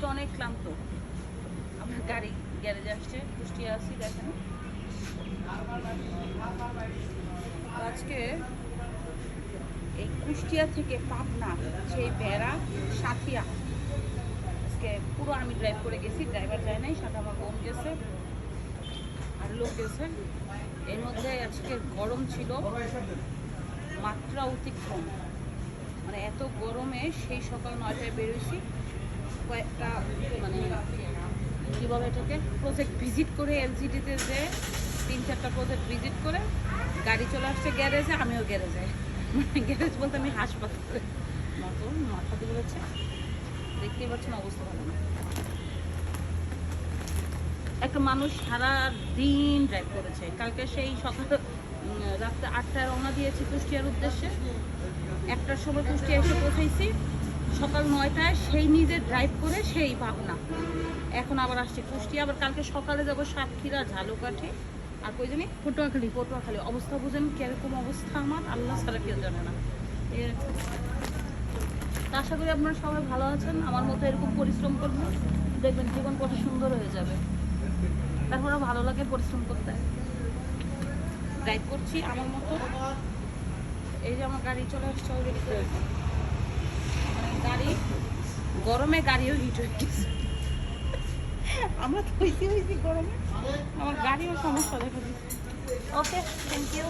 আজকে অনেক ক্লান্ত। আমার গাড়ি গ্যারেজে আসছে, কুষ্টিয়া আসি দেখেন। আজকে এই কুষ্টিয়া থেকে পাবনা, সেই বেড়া সাথিয়া। আজকে পুরো আমি ড্রাইভ করে গেছি ড্রাইভার যায় নাই, সাথে আমার বোন গেছে, আর লোক গেছে। এর মধ্যে আজকে গরম ছিল, মাত্রা অতিক্রম। মানে এত গরমে সেই সকাল নয়টায় বেরোইছি কয়েকটা মানে কী বলে এটাকে প্রজেক্ট ভিজিট করে এলজিডিতে যে তিন, চারটা প্রজেক্ট ভিজিট করে গাড়ি চলে আসছে গ্যারেজে আমিও গ্যারেজে মানে গ্যারেজ বলতে আমি হাসপাতালে। মতো মাথা দিয়ে বলেছে দেখতেই পাচ্ছেন অবস্থা ভালো না। একটা মানুষ সারা দিন ড্রাইভ করেছে। কালকে সেই সকাল রাত্রে আটটায় রওনা দিয়েছি কুষ্টিয়ার উদ্দেশ্যে। একটার সময় কুষ্টিয়া এসে পৌঁছেছি সকাল নয়টায় সেই নিজে ড্রাইভ করে সেই ভাবনা এখন আবার আসছি কুষ্টিয়া আবার কালকে সকালে যাব সাতক্ষীরা ঝালুকাঠি। আর কই জানি? পটুয়াখালী। পটুয়াখালী। অবস্থা বুঝেন কীরকম অবস্থা আমার? আল্লাহ ছাড়া কেউ জানে না। আশা করি আপনারা সবাই ভালো আছেন। আমার মতো এরকম পরিশ্রম করবেন দেখবেন জীবন কত সুন্দর হয়ে যাবে। তারপরে ভালো লাগে পরিশ্রম করতে। ড্রাইভ করছি আমার মতো। এই যে আমার গাড়ি চলে আসছে অলরেডি গাড়ি গরমে গাড়িও হিট হয়ে গেছে। আমরা তো হইতে হইছি গরমে আমার গাড়িও সমস্যা দেখা দিচ্ছে। Okay thank you